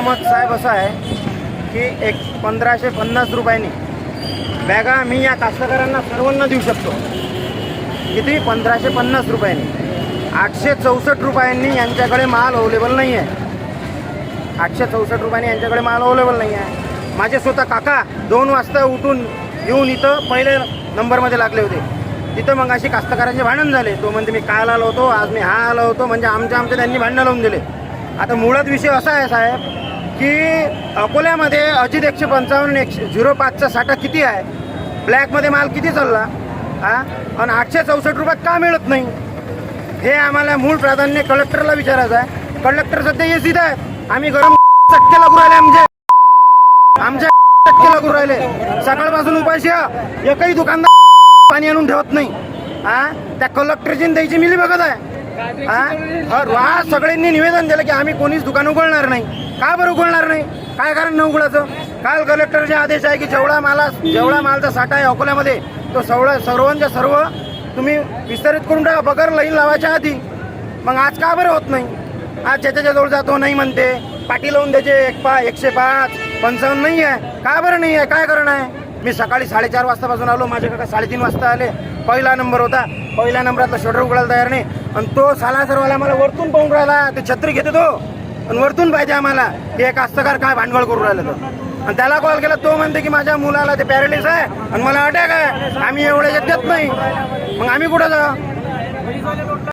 मत साहेब असं आहे की एक पंधराशे पन्नास रुपयांनी बॅगा मी या कास्तकारांना सर्वांना देऊ शकतो. किती पंधराशे पन्नास रुपयांनी आठशे चौसष्ट रुपयांनी यांच्याकडे माल अवेलेबल नाही आहे आठशे चौसष्ट रुपयांनी यांच्याकडे माल अवेलेबल नाही आहे माझे स्वतः काका दोन वाजता उठून येऊन इथं पहिले नंबरमध्ये लागले होते. तिथं मग अशी कास्तकारांचे भांडण झाले. तो म्हणते मी काल आलो होतो आज मी हा आलो होतो. म्हणजे आमच्या आमच्या त्यांनी भांडणं लावून दिले. आता मुळात विषय असा आहे साहेब की अकोल्यामध्ये अजित एकशे पंचावन्न एकशे झिरो पाचचा साठा किती आहे? ब्लॅकमध्ये माल किती चालला? हा आणि आठशे चौसष्ट रुपयात का मिळत नाही? हे आम्हाला मूळ प्राधान्य कलेक्टरला विचारायचं आहे. कलेक्टर सध्या ये सीधा आहे आम्ही गरम चटके लागू राहिले आमचे. आमच्या चटके लागू राहिले. सकाळपासून उपाशी एकही दुकानदार पाणी आणून ठेवत नाही. हा त्या कलेक्टरची द्यायची मिली बघत आहे. हा आज सगळ्यांनी निवेदन दिलं की आम्ही कोणीच दुकान उघडणार नाही. का बरं उघडणार नाही? काय कारण नाही उघडायचं? काल कलेक्टरचे आदेश आहे की जेवढा माला जेवढा मालचा साठा आहे अकोल्यामध्ये तो सवळा सर्वांच्या सर्व तुम्ही विस्तारित करून टाका बगर लाईन लावायच्या आधी. मग आज का बरं होत नाही? आज ज्याच्या जवळ जातो नाही म्हणते. पाठी लावून द्यायचे एक पा एकशे पाच. पंचावन्न नाही आहे. का बरं नाही आहे? काय कारण आहे? मी सकाळी साडेचार वाजतापासून आलो. माझे काका साडेतीन वाजता आले. पहिला नंबर होता. पहिल्या नंबरातला शटर उघडायला तयार नाही. आणि तो साला सरवाला आम्हाला वरतून पाहून राहिला. ते छत्री घेतो तो. आणि वरतून पाहिजे आम्हाला. की एक कास्तकार काय भांडवल करून राहिलं तर आणि त्याला कॉल केला. तो म्हणते की माझ्या मुलाला ते पॅरालिस आहे. आणि मला अटॅक आहे. आम्ही एवढ्याच्यात देत नाही. मग आम्ही कुठं जाऊ?